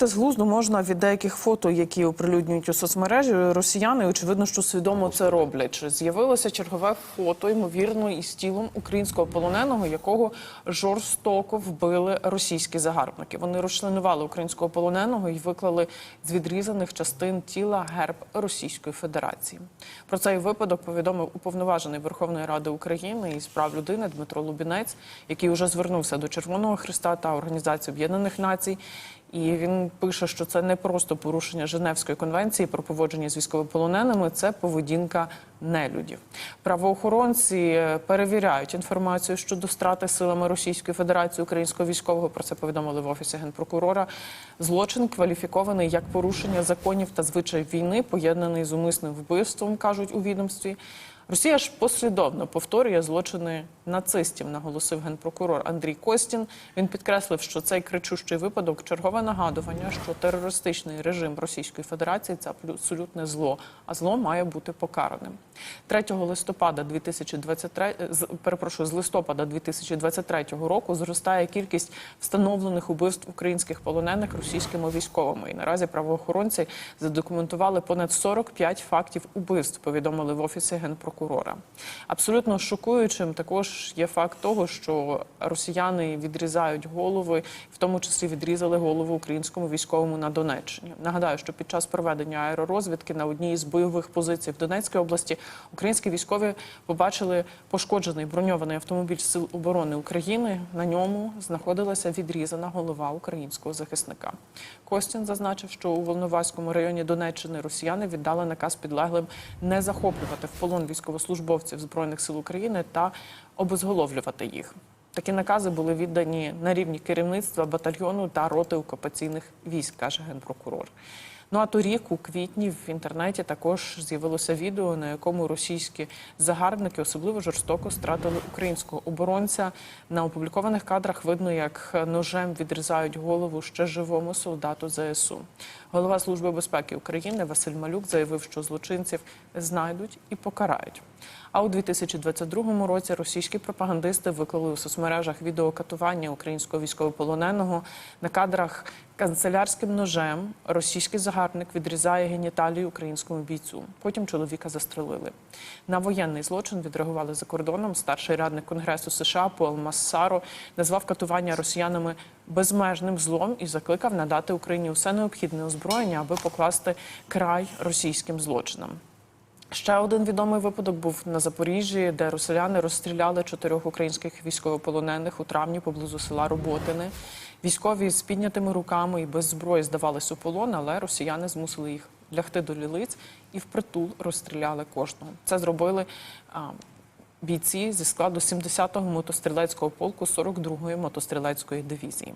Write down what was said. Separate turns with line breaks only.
Це з глузду можна від деяких фото, які оприлюднюють у соцмережі. Росіяни очевидно, що свідомо це роблять. Чи з'явилося чергове фото, ймовірно, із тілом українського полоненого, якого жорстоко вбили російські загарбники. Вони розчленували українського полоненого і виклали з відрізаних частин тіла герб Російської Федерації. Про цей випадок повідомив уповноважений Верховної Ради України із прав людини Дмитро Лубінець, який вже звернувся до Червоного Христа та Організації Об'єднаних Націй. І він пише, що це не просто порушення Женевської конвенції про поводження з військовополоненими, це поведінка нелюдів. Правоохоронці е, перевіряють інформацію щодо страти силами Російської Федерації українського військового. Про це повідомили в офісі генпрокурора. Злочин кваліфікований як порушення законів та звичаїв війни, поєднаний з умисним вбивством, кажуть у відомстві. Росія ж послідовно повторює злочини нацистів, наголосив генпрокурор Андрій Костін. Він підкреслив, що цей кричущий випадок чергове нагадування, що терористичний режим Російської Федерації це абсолютне зло, а зло має бути покараним. 3 листопада 2023, з- перепрошую, з листопада 2023 року зростає кількість встановлених убивств українських полонених російськими військовими. І наразі правоохоронці задокументували понад 45 фактів убивств. Повідомили в офісі генпрокурора. Абсолютно шокуючим також є факт того, що росіяни відрізають голови, в тому числі відрізали голову українському військовому на Донеччині. Нагадаю, що під час проведення аеророзвідки на одній із бойових позицій в Донецькій області українські військові побачили пошкоджений броньований автомобіль Сил оборони України. На ньому знаходилася відрізана голова українського захисника. Костін зазначив, що у Волноваському районі Донеччини росіяни віддали наказ підлеглим не захоплювати в полон військовослужбовців збройних сил України та обезголовлювати їх. Такі накази були віддані на рівні керівництва батальйону та роти окупаційних військ, каже генпрокурор. Ну а торік, у квітні, в інтернеті також з'явилося відео, на якому російські загарбники особливо жорстоко стратили українського оборонця. На опублікованих кадрах видно, як ножем відрізають голову ще живому солдату ЗСУ. Голова служби безпеки України Василь Малюк заявив, що злочинців знайдуть і покарають. А у 2022 році російські пропагандисти виклали у соцмережах відео катування українського військовополоненого на кадрах канцелярським ножем. Російський загарбник відрізає геніталію українському бійцю. Потім чоловіка застрелили. На воєнний злочин відреагували за кордоном. Старший радник Конгресу США Пол Массаро назвав катування росіянами безмежним злом і закликав надати Україні усе необхідне озброєння, аби покласти край російським злочинам. Ще один відомий випадок був на Запоріжжі, де росіяни розстріляли чотирьох українських військовополонених у травні поблизу села Роботине. Військові з піднятими руками і без зброї здавались у полон, але росіяни змусили їх лягти до лілиць і впритул розстріляли кожного. Це зробили а, бійці зі складу 70-го мотострілецького полку 42-ї мотострілецької дивізії.